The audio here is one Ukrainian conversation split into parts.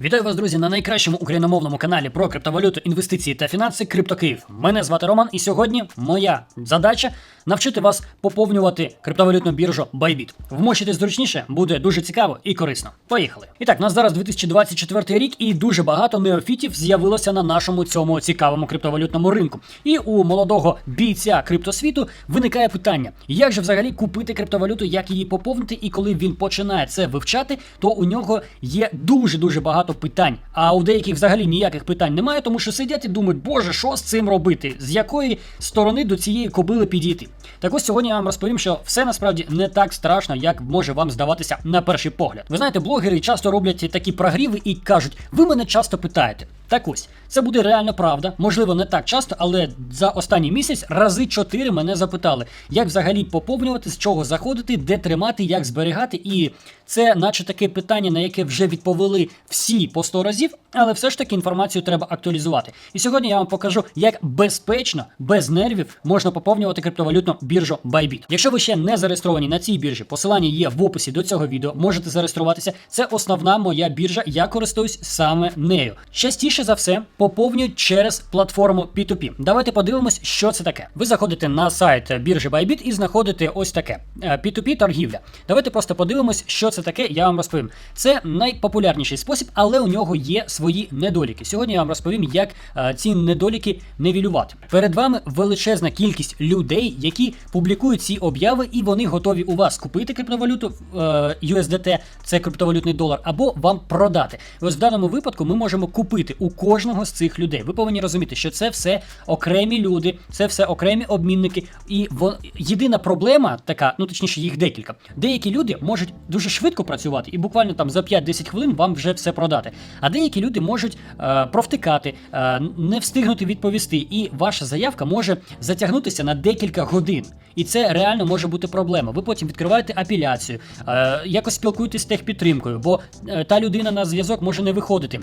Вітаю вас, друзі, на найкращому україномовному каналі про криптовалюту, інвестиції та фінанси Криптокиїв. Мене звати Роман, і сьогодні моя задача навчити вас поповнювати криптовалютну біржу Bybit. Вмочити зручніше буде дуже цікаво і корисно. Поїхали. І так, у нас зараз 2024 рік, і дуже багато неофітів з'явилося на нашому цьому цікавому криптовалютному ринку. І у молодого бійця криптосвіту виникає питання: як же взагалі купити криптовалюту, як її поповнити, і коли він починає це вивчати, то у нього є дуже дуже багато питань. А у деяких взагалі ніяких питань немає, тому що сидять і думають, боже, що з цим робити? З якої сторони до цієї кобили підійти? Так ось сьогодні я вам розповім, що все насправді не так страшно, як може вам здаватися на перший погляд. Ви знаєте, блогери часто роблять такі прогріви і кажуть, ви мене часто питаєте. Так ось, це буде реально правда. Можливо, не так часто, але за останній місяць рази чотири мене запитали, як взагалі поповнювати, з чого заходити, де тримати, як зберігати. І це, наче таке питання, на яке вже відповіли всі по 100 разів, але все ж таки інформацію треба актуалізувати. І сьогодні я вам покажу, як безпечно, без нервів можна поповнювати криптовалютну біржу Bybit. Якщо ви ще не зареєстровані на цій біржі, посилання є в описі до цього відео, можете зареєструватися. Це основна моя біржа, я користуюсь саме нею. Частіше за все поповнюють через платформу P2P. Давайте подивимось, що це таке. Ви заходите на сайт біржі Bybit і знаходите ось таке е, P2P торгівля. Давайте просто подивимось, що це таке. Я вам розповім. Це найпопулярніший спосіб, але у нього є свої недоліки. Сьогодні я вам розповім, як е, ці недоліки невілювати. Перед вами величезна кількість людей, які публікують ці обяви, і вони готові у вас купити криптовалюту е, USDT, це криптовалютний долар, або вам продати. Ось в даному випадку ми можемо купити у кожного з цих людей. Ви повинні розуміти, що це все окремі люди, це все окремі обмінники. І во... єдина проблема така, ну точніше, їх декілька. Деякі люди можуть дуже швидко працювати, і буквально там за 5-10 хвилин вам вже все продати. А деякі люди можуть е, провтикати, е, не встигнути відповісти, і ваша заявка може затягнутися на декілька годин. І це реально може бути проблема. Ви потім відкриваєте апеляцію, е, якось спілкуєтесь з техпідтримкою, бо е, та людина на зв'язок може не виходити.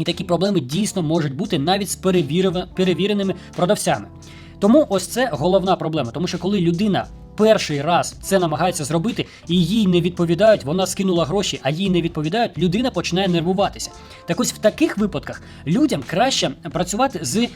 І такі проблеми дійсно можуть бути навіть з перевіреними продавцями. Тому ось це головна проблема, тому що коли людина. Перший раз це намагається зробити, і їй не відповідають, вона скинула гроші, а їй не відповідають, людина починає нервуватися. Так ось в таких випадках людям краще працювати з е,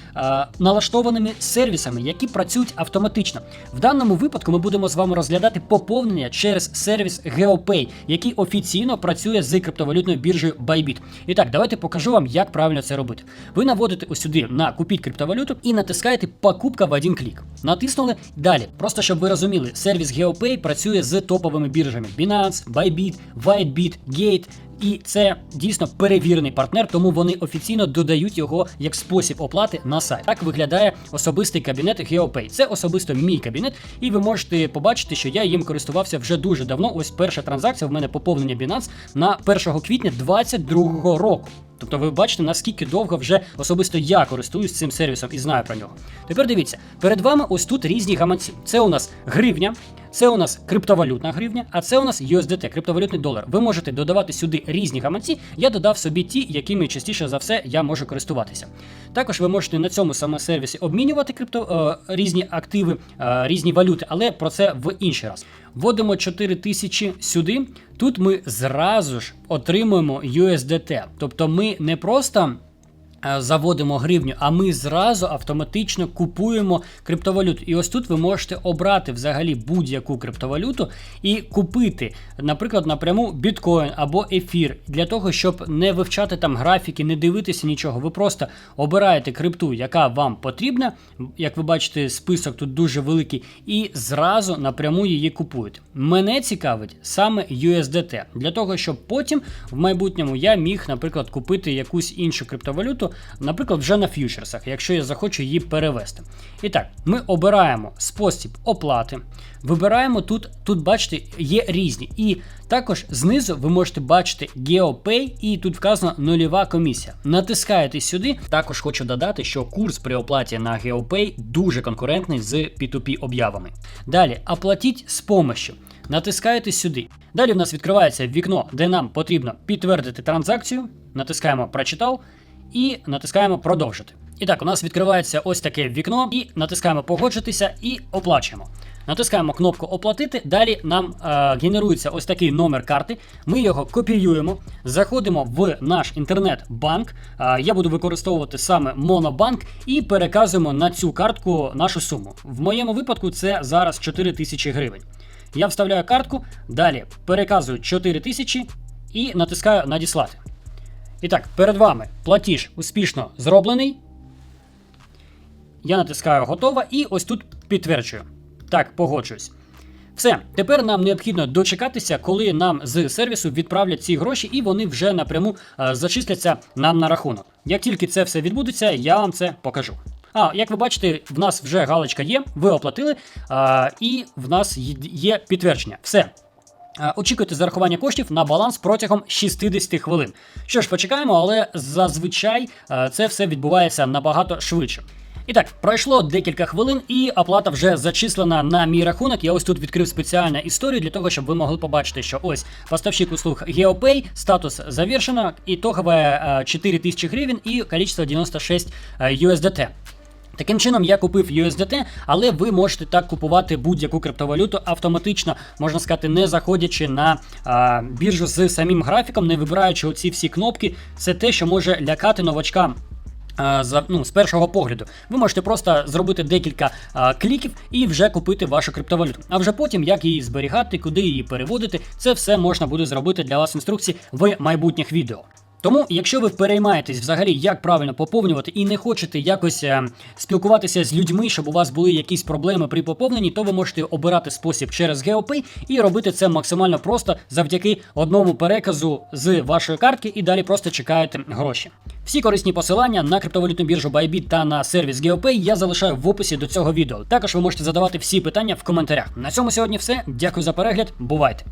налаштованими сервісами, які працюють автоматично. В даному випадку ми будемо з вами розглядати поповнення через сервіс GeoPay, який офіційно працює з криптовалютною біржею Bybit. І так, давайте покажу вам, як правильно це робити. Ви наводите ось сюди на купіть криптовалюту і натискаєте покупка в один клік. Натиснули далі. Просто щоб ви розуміли, сервіс GeoPay працює з топовими біржами Binance, Bybit, WhiteBit, Gate. І це дійсно перевірений партнер, тому вони офіційно додають його як спосіб оплати на сайт. Так виглядає особистий кабінет GeoPay. Це особисто мій кабінет, і ви можете побачити, що я їм користувався вже дуже давно. Ось перша транзакція в мене поповнення Binance на 1 квітня 2022 року. Тобто ви бачите, наскільки довго вже особисто я користуюсь цим сервісом і знаю про нього. Тепер дивіться, перед вами ось тут різні гаманці. Це у нас гривня, це у нас криптовалютна гривня, а це у нас USDT, криптовалютний долар. Ви можете додавати сюди різні гаманці. Я додав собі ті, якими частіше за все я можу користуватися. Також ви можете на цьому саме сервісі обмінювати крипто е, різні активи, е, різні валюти, але про це в інший раз. Вводимо 4000 сюди. Тут ми зразу ж отримуємо USDT. Тобто ми не просто заводимо гривню, а ми зразу автоматично купуємо криптовалюту. І ось тут ви можете обрати взагалі будь-яку криптовалюту і купити, наприклад, напряму біткоін або ефір, для того, щоб не вивчати там графіки, не дивитися нічого. Ви просто обираєте крипту, яка вам потрібна. Як ви бачите, список тут дуже великий, і зразу напряму її купуєте. Мене цікавить саме USDT, для того, щоб потім в майбутньому я міг, наприклад, купити якусь іншу криптовалюту, наприклад, вже на фьючерсах, якщо я захочу її перевести. І так, ми обираємо спосіб оплати. Вибираємо тут, тут, бачите, є різні. І також знизу ви можете бачити GeoPay, і тут вказано нульова комісія. Натискаєте сюди. Також хочу додати, що курс при оплаті на GeoPay дуже конкурентний з P2P об'явами. Далі оплатіть з помощью. Натискаєте сюди. Далі в нас відкривається вікно, де нам потрібно підтвердити транзакцію. Натискаємо Прочитав і натискаємо продовжити. І так, у нас відкривається ось таке вікно, і натискаємо погоджуватися і оплачуємо. Натискаємо кнопку оплатити. Далі нам е, генерується ось такий номер карти. Ми його копіюємо, заходимо в наш інтернет-банк. Е, я буду використовувати саме Монобанк і переказуємо на цю картку нашу суму. В моєму випадку це зараз 4 тисячі гривень. Я вставляю картку, далі переказую 4 тисячі і натискаю надіслати. І так, перед вами платіж успішно зроблений. Я натискаю готово і ось тут підтверджую. Так, погоджуюсь. Все, тепер нам необхідно дочекатися, коли нам з сервісу відправлять ці гроші, і вони вже напряму е, зачисляться нам на рахунок. Як тільки це все відбудеться, я вам це покажу. А, як ви бачите, в нас вже галочка є, ви оплатили, а, і в нас є підтвердження. Все. А, Очікуйте зарахування коштів на баланс протягом 60 хвилин. Що ж, почекаємо, але зазвичай е, це все відбувається набагато швидше. І так, пройшло декілька хвилин, і оплата вже зачислена на мій рахунок. Я ось тут відкрив спеціальну історію для того, щоб ви могли побачити, що ось поставщик услуг GeoPay, статус завершено, итоговая е, 4000 гривень і количество 96 е, USDT. Таким чином, я купив USDT, але ви можете так купувати будь-яку криптовалюту автоматично, можна сказати, не заходячи на а, біржу з самим графіком, не вибираючи оці всі кнопки. Це те, що може лякати новачкам. За, ну, з першого погляду, ви можете просто зробити декілька а, кліків і вже купити вашу криптовалюту. А вже потім, як її зберігати, куди її переводити, це все можна буде зробити для вас інструкції в майбутніх відео. Тому, якщо ви переймаєтесь взагалі, як правильно поповнювати, і не хочете якось е, спілкуватися з людьми, щоб у вас були якісь проблеми при поповненні, то ви можете обирати спосіб через GeoPay і робити це максимально просто завдяки одному переказу з вашої картки, і далі просто чекаєте гроші. Всі корисні посилання на криптовалютну біржу Bybit та на сервіс GeoPay я залишаю в описі до цього відео. Також ви можете задавати всі питання в коментарях. На цьому сьогодні все. Дякую за перегляд. Бувайте!